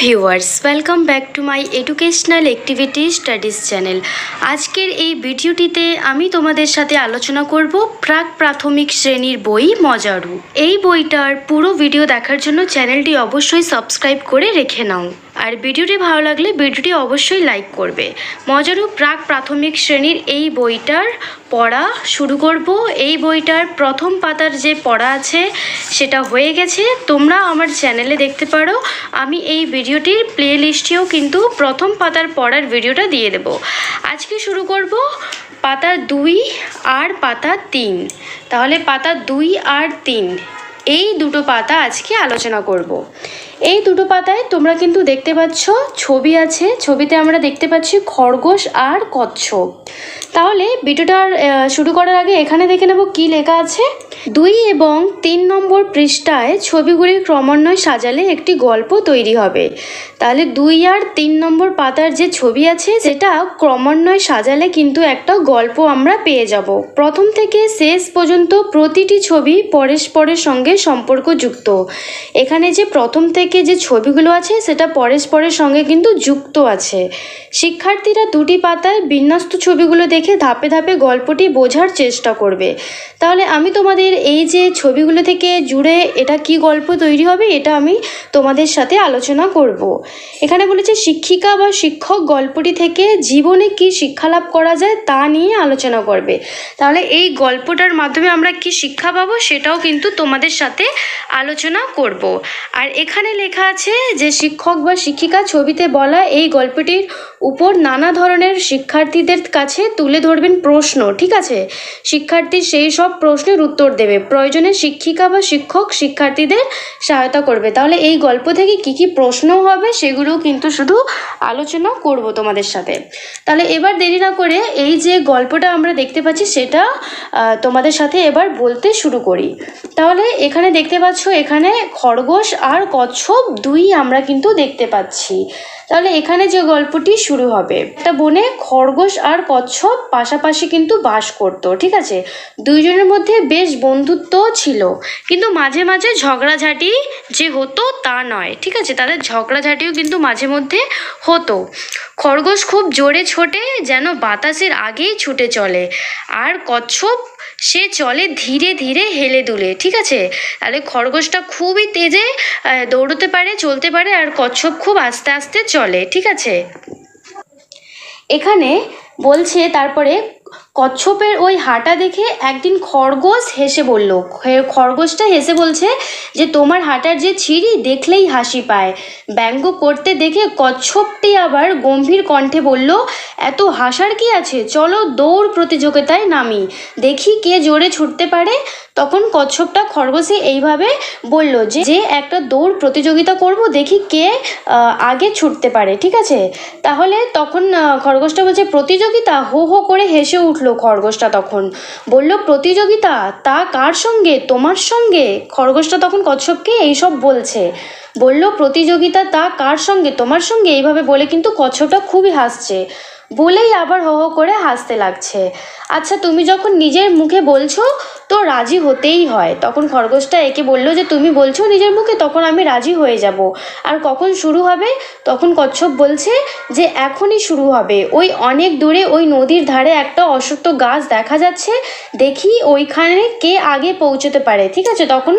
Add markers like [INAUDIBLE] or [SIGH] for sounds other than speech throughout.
Viewers welcome back to my educational activity studies channel আজকের এই ভিডিওটিতে আমি তোমাদের সাথে আলোচনা করব প্রাক প্রাথমিক শ্রেণির বই মজারু। এই বইটার পুরো ভিডিও দেখার জন্য চ্যানেলটি অবশ্যই সাবস্ক্রাইব করে রেখে নাও। আর ভিডিওটি ভালো লাগলে ভিডিওটি অবশ্যই লাইক করবে। মজারু প্রাক প্রাথমিক শ্রেণির এই বইটার পড়া শুরু করব। এই বইটার প্রথম পাতার যে পড়া আছে, সেটা হয়ে গেছে। তোমরা আমার চ্যানেলে দেখতে পারো, আমি এই ভিডিওটির প্লে লিস্টেও কিন্তু প্রথম পাতার পড়ার ভিডিওটা দিয়ে দেব। আজকে শুরু করব পাতা দুই আর পাতা তিন। তাহলে পাতা দুই আর তিন, এই দুটো পাতা আজকে আলোচনা করব। এই দুটো পাতায় তোমরা কিন্তু দেখতে পাচ্ছ, ছবি আছে। ছবিতে আমরা দেখতে পাচ্ছি খরগোশ আর কচ্ছপ। তাহলে ভিডিওটার শুরু করার আগে এখানে দেখে নেব কি লেখা আছে। দুই এবং তিন নম্বর পৃষ্ঠায় ছবিগুলির ক্রমান্বয়ে সাজালে একটি গল্প তৈরি হবে। তাহলে দুই আর তিন নম্বর পাতার যে ছবি আছে, সেটা ক্রমান্বয়ে সাজালে কিন্তু একটা গল্প আমরা পেয়ে যাব। প্রথম থেকে শেষ পর্যন্ত প্রতিটি ছবি পরস্পরের সঙ্গে সম্পর্কযুক্ত। এখানে যে প্রথম থেকে যে ছবিগুলো আছে, সেটা পরস্পরের সঙ্গে কিন্তু যুক্ত আছে। শিক্ষার্থীরা দুটি পাতায় বিন্যস্ত ছবিগুলো দেখে ধাপে ধাপে গল্পটি বোঝার চেষ্টা করবে। তাহলে আমি তোমাদের এই যে ছবিগুলো থেকে জুড়ে এটা কি গল্প তৈরি হবে, এটা আমি তোমাদের সাথে আলোচনা করব। এখানে বলেছে, শিক্ষিকা বা শিক্ষক গল্পটি থেকে জীবনে কি শিক্ষা লাভ করা যায়, তা নিয়ে আলোচনা করবে। তাহলে এই গল্পটার মাধ্যমে আমরা কি শিক্ষা পাবো, সেটাও কিন্তু তোমাদের সাথে আলোচনা করব। আর এখানে লেখা আছে যে শিক্ষক বা শিক্ষিকা ছবিতে বলা এই গল্পটির উপর নানা ধরনের শিক্ষার্থীদের কাছে তুলে ধরবেন প্রশ্ন, ঠিক আছে? শিক্ষার্থী সেই সব প্রশ্নের উত্তর দেবে। প্রয়োজনে শিক্ষিকা বা শিক্ষক শিক্ষার্থীদের সহায়তা করবে। তাহলে এই গল্প থেকে কি কি প্রশ্ন হবে সেগুলো কিন্তু শুধু আলোচনা করব তোমাদের সাথে। তাহলে এবার দেরি না করে এই যে গল্পটা আমরা দেখতে পাচ্ছি সেটা তোমাদের সাথে এবার বলতে শুরু করি। তাহলে এখানে দেখতে পাচ্ছ এখানে খরগোশ আর কচ্ছপ দুই আমরা কিন্তু দেখতে পাচ্ছি। তাহলে এখানে যে গল্পটি শুরু হবে, একটা বনে খরগোশ আর কচ্ছপ পাশাপাশি কিন্তু বাস করতো, ঠিক আছে? দুইজনের মধ্যে বেশ বন্ধুত্ব ছিল, কিন্তু মাঝে মাঝে ঝগড়াঝাটি যে হতো তা নয়, ঠিক আছে? তাদের ঝগড়াঝাটিও কিন্তু মাঝে মধ্যে হতো। খরগোশ খুব জোরে ছোটে, যেন বাতাসের আগেই ছুটে চলে, আর কচ্ছপ সে চলে ধীরে ধীরে হেলে দুলে, ঠিক আছে? তাহলে খরগোশটা খুবই তেজে দৌড়তে পারে, চলতে পারে, আর কচ্ছপ খুব আস্তে আস্তে চলে ঠিক আছে? এখানে বলছে তারপরে কচ্ছপের ওই হাঁটা দেখে একদিন খরগোশ হেসে বলল খরগোশটা হেসে বলছে যে তোমার হাঁটার যে ছিঁড়ি দেখলেই হাসি পায়। ব্যঙ্গ করতে দেখে কচ্ছপটি আবার গম্ভীর কণ্ঠে বলল, এত হাসার কি আছে? চলো দৌড় প্রতিযোগিতায় নামি। দেখি কে জোরে ছুটতে পারে। তখন কচ্ছপটা খরগোশে এইভাবে বলল, যে যে একটা দৌড় প্রতিযোগিতা করব, দেখি কে আগে ছুটতে পারে। ঠিক আছে? তাহলে তখন খরগোশটা বলছে, প্রতিযোগিতা হো হো করে হেসে উঠল খরগোশটা তখন। বলল, প্রতিযোগিতা? তা কার সঙ্গে? তোমার সঙ্গে? খরগোশটা তখন কচ্ছপকে এইসব বলছে। বলল, প্রতিযোগিতা তা কার সঙ্গে? তোমার সঙ্গে? এইভাবে বলে কিন্তু কচ্ছপটা খুবই হাসছে। বলেই আবার হো হো করে হাসতে লাগছে। আচ্ছা তুমি যখন নিজের মুখে বলছো তো রাজি হতেই হয়। তখন খরগোশটা একে বলল যে, তুমি বলছো নিজের মুখে, তখন আমি রাজি হয়ে যাব। আর কখন শুরু হবে? তখন কচ্ছপ বলছে যে, এখনই শুরু হবে। ওই অনেক দূরে ওই নদীর ধারে একটা অশ্বত্থ গাছ দেখা যাচ্ছে। দেখি ওইখানে কে আগে পৌঁছতে পারে। ঠিক আছে? তখন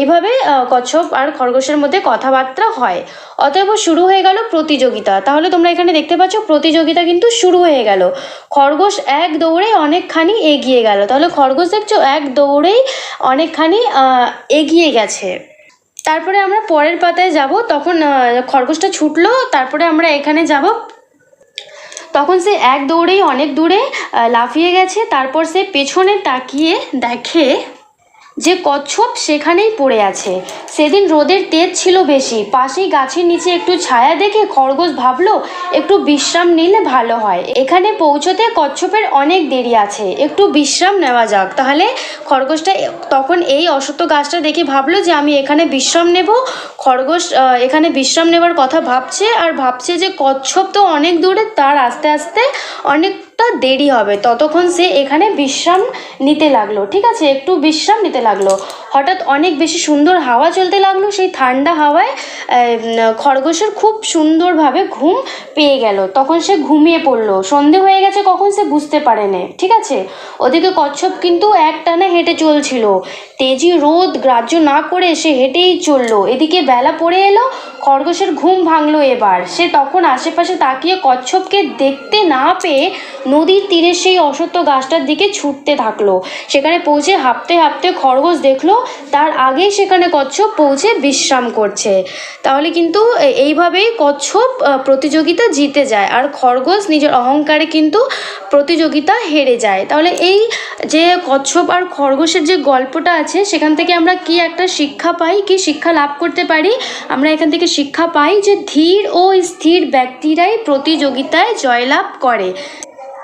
এইভাবে কচ্ছপ আর খরগোশের মধ্যে কথাবার্তা হয়। অতএব শুরু হয়ে গেল প্রতিযোগিতা। তাহলে তোমরা এখানে দেখতে পাচ্ছ, প্রতিযোগিতা কিন্তু শুরু হয়ে গেল। খরগোশ এক দৌড়ে অনেকখানি এগিয়ে গেল। তাহলে খরগোশ দেখছ এক দৌড়েই অনেকখানি এগিয়ে গেছে। তারপরে আমরা পরের পাতায় যাব। তখন খরগোশটা ছুটলো। তারপরে আমরা এখানে যাব। তখন সে এক দৌড়েই অনেক দূরে লাফিয়ে গেছে। তারপর সে পেছনে তাকিয়ে দেখে যে কচ্ছপ সেখানেই পড়ে আছে। সেদিন রোদের তেজ ছিল বেশি। পাশেই গাছের নিচে একটু ছায়া দেখে খরগোশ ভাবলো, একটু বিশ্রাম নিলে ভালো হয়। এখানে পৌঁছতে কচ্ছপের অনেক দেরি আছে। একটু বিশ্রাম নেওয়া যাক। তাহলে খরগোশটা তখন এই অসত্য গাছটা দেখে ভাবলো যে, আমি এখানে বিশ্রাম নেব। খরগোশ এখানে বিশ্রাম নেবার কথা ভাবছে, আর ভাবছে যে কচ্ছপ তো অনেক দূরে, তার আস্তে আস্তে অনেকটা দেরি হবে। ততক্ষণ সে এখানে বিশ্রাম নিতে লাগল। ঠিক আছে? একটু বিশ্রাম নিতে লাগল। হঠাৎ অনেক বেশি সুন্দর হাওয়া চলতে লাগল, সেই ঠান্ডা হাওয়ায় খরগোশের খুব সুন্দরভাবে ঘুম পেয়ে গেল। তখন সে ঘুমিয়ে পড়ল। সন্ধে হয়ে গেছে, কখন সে বুঝতে পারেনি, ঠিক আছে? ওদিকে কচ্ছপ কিন্তু একটানা হেঁটে চলছিল। তেজি রোদ গ্রাহ্য না করে সে হেঁটেই চলল। এদিকে বেলা পড়ে এলো, খরগোশের ঘুম ভাঙলো এবার। সে তখন আশেপাশে তাকিয়ে কচ্ছপকে দেখতে না পেয়ে নদীর তীরে সেই অসত্য গাছটার দিকে ছুটতে থাকল। সেখানে পৌঁছে হাঁপতে হাঁপতে খরগোশ দেখল তার আগেই সেখানে কচ্ছপ পৌঁছে বিশ্রাম করছে। তাহলে কিন্তু এইভাবেই কচ্ছপ প্রতিযোগিতা জিতে যায়। আর খরগোশ নিজের অহংকারে কিন্তু প্রতিযোগিতা হেরে যায়। তাহলে এই যে কচ্ছপ আর খরগোশের যে গল্পটা আছে, সেখান থেকে আমরা কি একটা শিক্ষা পাই, কি শিক্ষা লাভ করতে পারি? আমরা এখান থেকে শিক্ষা পাই যে ধীর ও স্থির ব্যক্তিরাই প্রতিযোগিতায় জয়লাভ করে।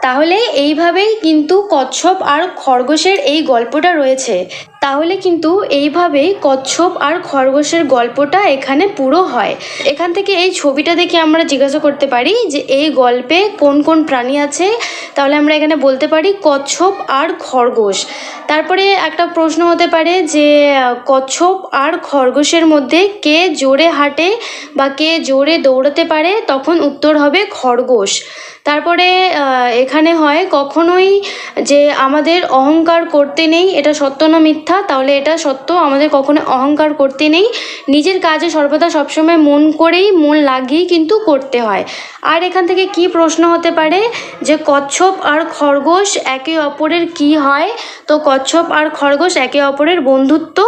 তাহলে এইভাবেই কিন্তু কচ্ছপ আর খরগোশের এই গল্পটা রয়েছে। তাহলে কিন্তু এইভাবেই কচ্ছপ আর খরগোশের গল্পটা এখানে পুরো হয়। এখান থেকে এই ছবিটা দেখে আমরা জিজ্ঞাসা করতে পারি যে এই গল্পে কোন কোন প্রাণী আছে? তাহলে আমরা এখানে বলতে পারি কচ্ছপ আর খরগোশ। তারপরে একটা প্রশ্ন হতে পারে যে, কচ্ছপ আর খরগোশের মধ্যে কে জোরে হাঁটে বা কে জোরে দৌড়াতে পারে? তখন উত্তর হবে খরগোশ। তারপরে এখানে হয় কখনোই যে আমাদের অহংকার করতে নেই, এটা সত্য না মিথ্যা? তাহলে এটা সত্য। আমাদের কখনো অহংকার করতে নেই। নিজের কাজে সর্বদা সবসময় মন করেই মন লাগিয়েই কিন্তু করতে হয়। আর এখান থেকে কি প্রশ্ন হতে পারে? যে কচ্ছপ আর খরগোশ একে অপরের কি হয়? তো কচ্ছপ আর খরগোশ একে অপরের বন্ধুত্ব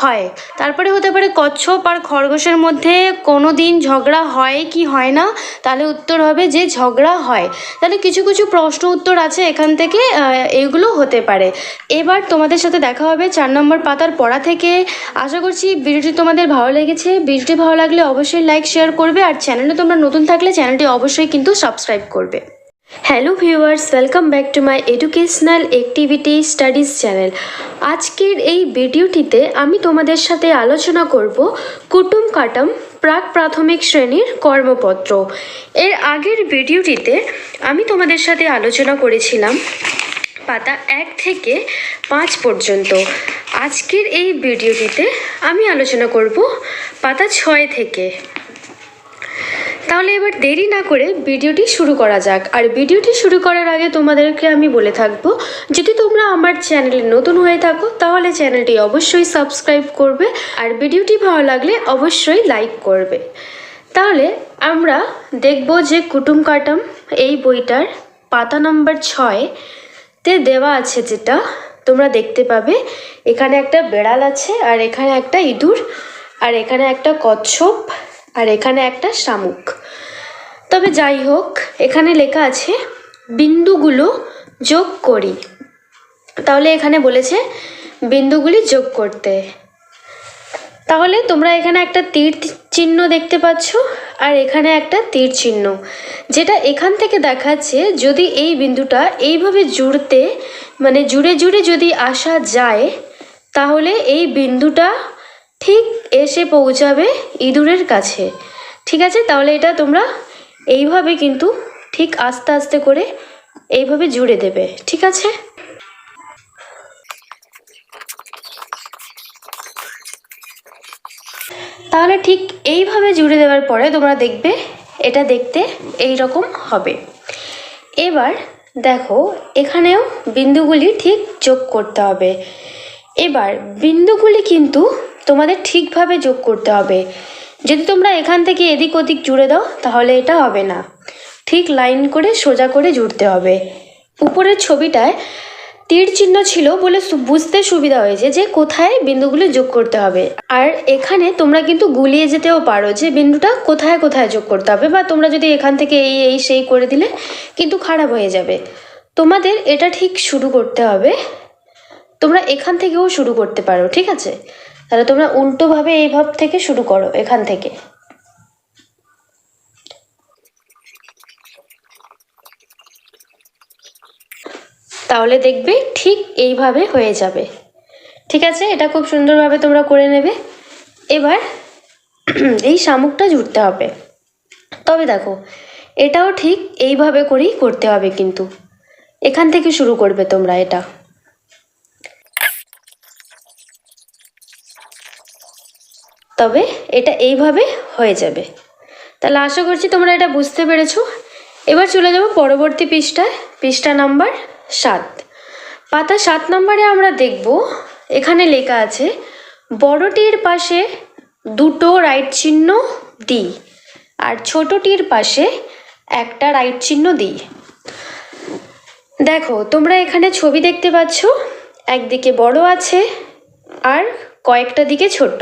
হয়। তারপরে হতে পারে কচ্ছপ আর খরগোশের মধ্যে কোনো দিন ঝগড়া হয় কি হয় না? তাহলে উত্তর হবে যে ঝগড়া হয়। তাহলে কিছু কিছু প্রশ্ন উত্তর আছে এখান থেকে এইগুলো হতে পারে। এবার তোমাদের সাথে দেখা হবে চার নম্বর পাতার পড়া থেকে আশা করছি ভিডিওটি তোমাদের ভালো লেগেছে। ভিডিওটি ভালো লাগলে অবশ্যই লাইক শেয়ার করবে আর চ্যানেলে তোমরা নতুন থাকলে চ্যানেলটি অবশ্যই কিন্তু সাবস্ক্রাইব করবে। Hello viewers welcome back to my educational activity studies channel আজকের এই ভিডিওটিতে আমি তোমাদের সাথে আলোচনা করব কুটুম কাটাম প্রাক প্রাথমিক শ্রেণির কর্মপত্র। এর আগের ভিডিওটিতে আমি তোমাদের সাথে আলোচনা করেছিলাম পাতা এক থেকে পাঁচ পর্যন্ত। আজকের এই ভিডিওটিতে আমি আলোচনা করব পাতা ছয় থেকে। তাহলে এবার দেরি না করে ভিডিওটি শুরু করা যাক। আর ভিডিওটি শুরু করার আগে তোমাদেরকে আমি বলে থাকব, যদি তোমরা আমার চ্যানেলে নতুন হয়ে থাকো, তাহলে চ্যানেলটি অবশ্যই সাবস্ক্রাইব করবে আর ভিডিওটি ভালো লাগলে অবশ্যই লাইক করবে। তাহলে আমরা দেখব যে কুটুম কাটাম এই বইটার পাতা নম্বর ছয় তে দেওয়া আছে যেটা তোমরা দেখতে পাবে। এখানে একটা বেড়াল আছে, আর এখানে একটা ইঁদুর, আর এখানে একটা কচ্ছপ, আর এখানে একটা শামুক। তবে যাই হোক, এখানে লেখা আছে, বিন্দুগুলো যোগ করি। তাহলে এখানে বলেছে, বিন্দুগুলি যোগ করতে। তাহলে তোমরা এখানে একটা তীর চিহ্ন দেখতে পাচ্ছ, আর এখানে একটা তীর চিহ্ন। যেটা এখান থেকে দেখাচ্ছে, যদি এই বিন্দুটা এইভাবে জুড়তে মানে জুড়ে জুড়ে যদি আসা যায়, তাহলে এই বিন্দুটা ঠিক এসে পৌঁছাবে ইঁদুরের কাছে। ঠিক আছে? তাহলে এটা তোমরা এইভাবে কিন্তু ঠিক আস্তে আস্তে করে এইভাবে জুড়ে দেবে। ঠিক আছে? তাহলে ঠিক এইভাবে জুড়ে দেওয়ার পরে তোমরা দেখবে এটা দেখতে এই রকম হবে। এবার দেখো, এখানেও বিন্দুগুলি ঠিক যোগ করতে হবে। এবার বিন্দুগুলি কিন্তু তোমাদের ঠিকভাবে যোগ করতে হবে। যদি তোমরা এখান থেকে এদিক ওদিক জুড়ে দাও, তাহলে এটা হবে না। ঠিক লাইন করে সোজা করে জুড়তে হবে। উপরের ছবিটায় তীর চিহ্ন ছিল বলে বুঝতে সুবিধা হয়েছে যে কোথায় বিন্দুগুলো যোগ করতে হবে। আর এখানে তোমরা কিন্তু গুলিয়ে যেতেও পারো যে বিন্দুটা কোথায় কোথায় যোগ করতে হবে বা তোমরা যদি এখান থেকে এই এই, সেই করে দিলে কিন্তু খারাপ হয়ে যাবে। তোমাদের এটা ঠিক শুরু করতে হবে। তোমরা এখান থেকেও শুরু করতে পারো, ঠিক আছে? তাহলে তোমরা উল্টোভাবে এই ভাব থেকে শুরু করো, এখান থেকে। তাহলে দেখবে ঠিক এইভাবে হয়ে যাবে। ঠিক আছে? এটা খুব সুন্দরভাবে তোমরা করে নেবে। এবার [CLEARS THROAT] এই শামুকটা জুড়তে হবে। তবে দেখো, এটাও ঠিক এইভাবে করেই করতে হবে কিন্তু। এখান থেকে শুরু করবে তোমরা এটা। তবে এটা এইভাবে হয়ে যাবে। তাহলে আশা করছি তোমরা এটা বুঝতে পেরেছ। এবার চলে যাব পরবর্তী পৃষ্ঠায়। পৃষ্ঠা নাম্বার সাত। পাতা সাত নম্বরে আমরা দেখব, এখানে লেখা আছে, বড়টির পাশে দুটো রাইট চিহ্ন দিই আর ছোটটির পাশে একটা রাইট চিহ্ন দিই দেখো, তোমরা এখানে ছবি দেখতে পাচ্ছ, একদিকে বড় আছে আর কয়েকটা দিকে ছোট।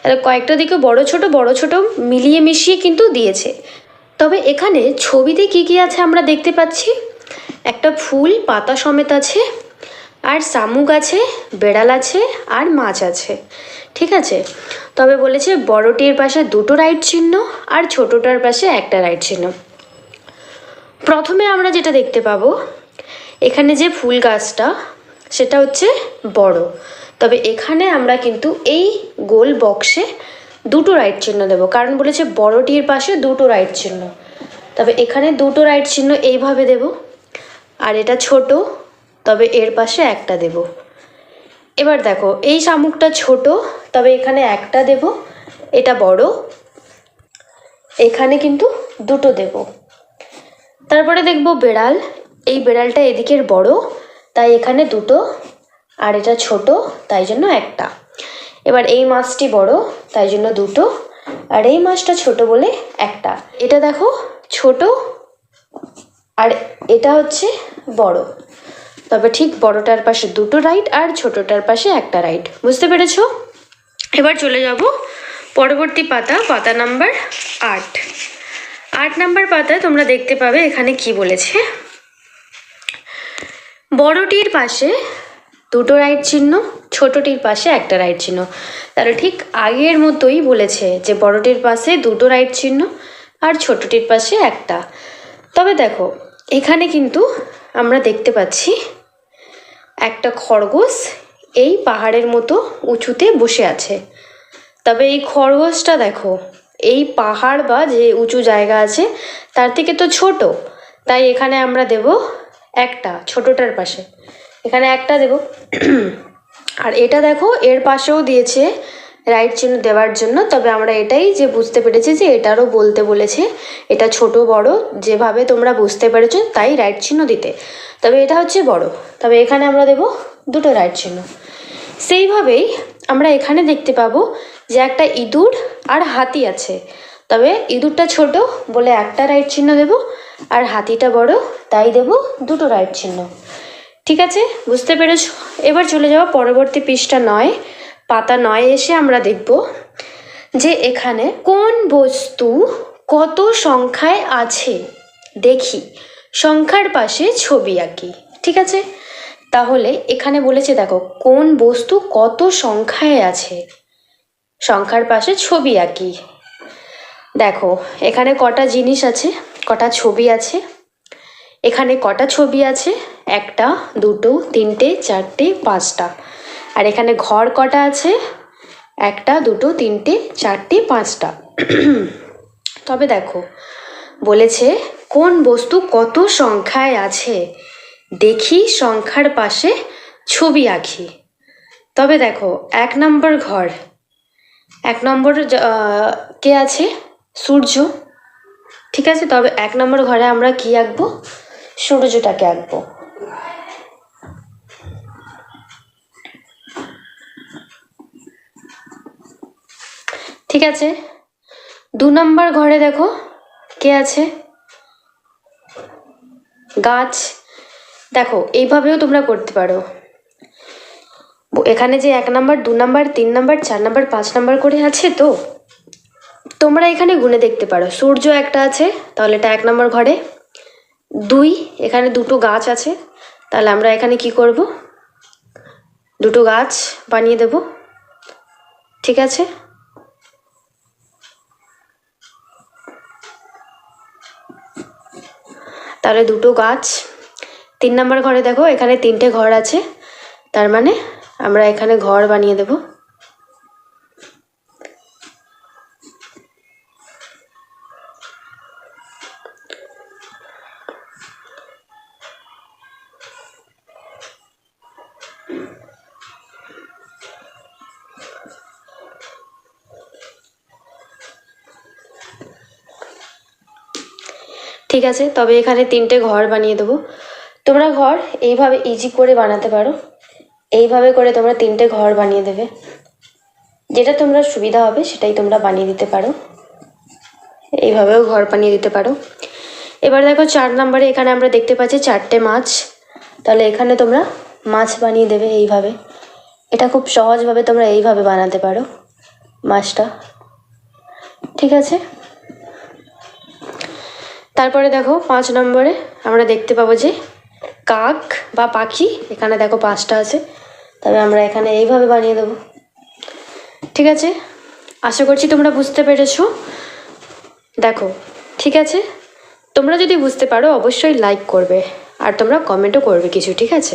তাহলে কয়েকটা দিকে বড় ছোট বড় ছোট মিলিয়ে মিশিয়ে কিন্তু দিয়েছে। তবে এখানে ছবিতে কি কি আছে আমরা দেখতে পাচ্ছি? একটা ফুল, পাতা সমেত আছে, আর শামুক আছে, বেড়াল আছে, আর মাছ আছে। ঠিক আছে? তবে বলেছে বড়টির পাশে দুটো রাইট চিহ্ন আর ছোটটার পাশে একটা রাইট চিহ্ন। প্রথমে আমরা যেটা দেখতে পাবো, এখানে যে ফুল গাছটা, সেটা হচ্ছে বড়। তবে এখানে আমরা কিন্তু এই গোল বক্সে দুটো রাইট চিহ্ন দেবো, কারণ বলেছে বড়টির পাশে দুটো রাইট চিহ্ন। তবে এখানে দুটো রাইট চিহ্ন এইভাবে দেব। আর এটা ছোট, তবে এর পাশে একটা দেব। এবার দেখো, এই শামুকটা ছোট, তবে এখানে একটা দেব, এটা বড়। এখানে কিন্তু দুটো দেব। তারপরে দেখব বেড়াল। এই বেড়ালটা এদিকের বড়, তাই এখানে দুটো, আর এটা ছোট, তাই জন্য একটা। এবার এই মাছটি বড়, তাই জন্য দুটো, আর এই মাছটা ছোট বলে একটা। এটা দেখো, ছোট আর এটা হচ্ছে বড়। তবে ঠিক বড়টার পাশে দুটো রাইট আর ছোটটার পাশে একটা রাইট বুঝতে পেরেছ? এবার চলে যাব পরবর্তী পাতা পাতা নাম্বার আট। আট নাম্বার পাতায় তোমরা দেখতে পাবে এখানে কি বলেছে। বড়টির পাশে দুটো রাইট চিহ্ন, ছোটটির পাশে একটা রাইট চিহ্ন। তাহলে ঠিক আগের মতোই বলেছে যে বড়টির পাশে দুটো রাইট চিহ্ন আর ছোটটির পাশে একটা। তবে দেখো এখানে কিন্তু আমরা দেখতে পাচ্ছি একটা খরগোশ এই পাহাড়ের মতো উঁচুতে বসে আছে। তবে এই খরগোশটা দেখো, এই পাহাড় বা যে উঁচু জায়গা আছে, তার থেকে তো ছোট। তাই এখানে আমরা দেব একটা, ছোটটার পাশে। এখানে একটা দেব। আর এটা দেখো, এর পাশেও দিয়েছে রাইট চিহ্ন দেওয়ার জন্য, তবে আমরা এটাই যে বুঝতে পেরেছি যে এটারও বলতে বলেছে, এটা ছোট বড়, যেভাবে তোমরা বুঝতে পেরেছ তাই রাইট চিহ্ন দিতে। তবে এটা হচ্ছে বড়। তবে এখানে আমরা দেব দুটো রাইট চিহ্ন। সেইভাবেই আমরা এখানে দেখতে পাবো যে একটা ইঁদুর আর হাতি আছে। তবে ইঁদুরটা ছোট বলে একটা রাইট চিহ্ন দেব, আর হাতিটা বড়, তাই দেব দুটো রাইট চিহ্ন। ঠিক আছে? বুঝতে পেরেছ? এবার চলে যাওয়া পরবর্তী পৃষ্ঠা নয়। পাতা নয় এসে আমরা দেখব যে এখানে কোন বস্তু কত সংখ্যায় আছে। দেখি, সংখ্যার পাশে ছবি আঁকি, ঠিক আছে? তাহলে এখানে বলেছে, দেখো, কোন বস্তু কত সংখ্যায় আছে। সংখ্যার পাশে ছবি আঁকি। দেখো, এখানে কটা জিনিস আছে, কটা ছবি আছে। এখানে কটা ছবি আছে, একটা, দুটো, তিনটে, চারটে, পাঁচটা। আর এখানে ঘর কটা আছে? একটা, দুটো, তিনটে, চারটে, পাঁচটা। তবে দেখো, বলেছে, কোন বস্তু কত সংখ্যায় আছে? দেখি সংখ্যার পাশে ছবি আঁকি। তবে দেখো, এক নম্বর ঘর। এক নম্বর কে আছে? সূর্য। ঠিক আছে, তবে এক নম্বর ঘরে আমরা কি আঁকবো? সূর্যটাকে আঁকবো। ঠিক আছে। দু নম্বর ঘরে দেখো, কে আছে? গাছ। দেখো, এইভাবেও তোমরা করতে পারো। এখানে যে এক নাম্বার, দু নাম্বার, তিন নাম্বার, চার নাম্বার, পাঁচ নাম্বার করে আছে তো? তোমরা এখানে গুনে দেখতে পারো। সূর্য একটা আছে, তাহলে এটা এক নম্বর ঘরে। দুই, এখানে দুটো গাছ আছে, তাহলে আমরা এখানে কি করব? দুটো গাছ বানিয়ে দেব। ঠিক আছে? তাহলে দুটো গাছ। তিন নম্বর ঘরে দেখো, এখানে তিনটে ঘর আছে। তার মানে আমরা এখানে ঘর বানিয়ে দেব। ঠিক আছে, তবে এখানে তিনটে ঘর বানিয়ে দেবো। তোমরা ঘর এইভাবে ইজি করে বানাতে পারো। এইভাবে করে তোমরা তিনটে ঘর বানিয়ে দেবে। যেটা তোমরা সুবিধা হবে, সেটাই তোমরা বানিয়ে দিতে পারো। এইভাবেও ঘর বানিয়ে দিতে পারো। এবার দেখো চার নম্বরে এখানে আমরা দেখতে পাচ্ছি চারটে মাছ। তাহলে এখানে তোমরা মাছ বানিয়ে দেবে এইভাবে। এটা খুব সহজভাবে তোমরা এইভাবে বানাতে পারো মাছটা। ঠিক আছে? তারপরে দেখো পাঁচ নম্বরে আমরা দেখতে পাবো যে কাক বা পাখি, এখানে দেখো পাঁচটা আছে। তবে আমরা এখানে এইভাবে বানিয়ে দেবো। ঠিক আছে? আশা করছি তোমরা বুঝতে পেরেছ। দেখো, ঠিক আছে? তোমরা যদি বুঝতে পারো, অবশ্যই লাইক করবে আর তোমরা কমেন্টও করবে কিছু, ঠিক আছে?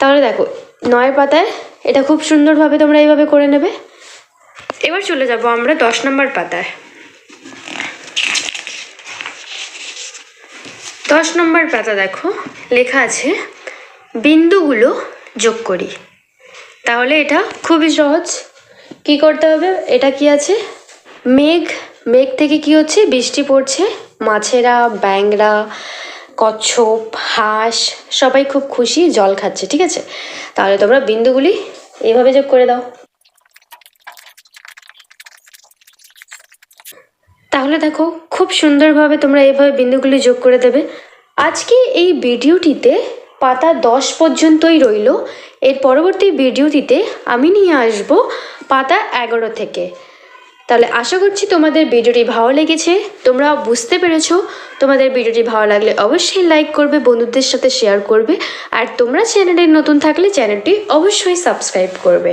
তাহলে দেখো নয় পাতায় এটা খুব সুন্দরভাবে তোমরা এইভাবে করে নেবে। এবার চলে যাব আমরা দশ নম্বর পাতায়। দশ নম্বর পাতা দেখো, লেখা আছে, বিন্দুগুলো যোগ করি। তাহলে এটা খুবই সহজ। কি করতে হবে? এটা কি আছে? মেঘ মেঘ থেকে কি হচ্ছে? বৃষ্টি পড়ছে। মাছেরা, ব্যাংরা, কচ্ছপ, হাঁস, সবাই খুব খুশি, জল খাচ্ছে, ঠিক আছে? তাহলে তোমরা বিন্দুগুলি এইভাবে যোগ করে দাও। তাহলে দেখো, খুব সুন্দরভাবে তোমরা এইভাবে বিন্দুগুলি যোগ করে দেবে। আজকে এই ভিডিওটিতে পাতা দশ পর্যন্তই রইল। এর পরবর্তী ভিডিওটিতে আমি নিয়ে আসব পাতা এগারো থেকে। তাহলে আশা করছি তোমাদের ভিডিওটি ভালো লেগেছে। তোমরা বুঝতে পেরেছ, তোমাদের ভিডিওটি ভালো লাগলে অবশ্যই লাইক করবে, বন্ধুদের সাথে শেয়ার করবে। আর তোমরা চ্যানেলে নতুন থাকলে চ্যানেলটি অবশ্যই সাবস্ক্রাইব করবে।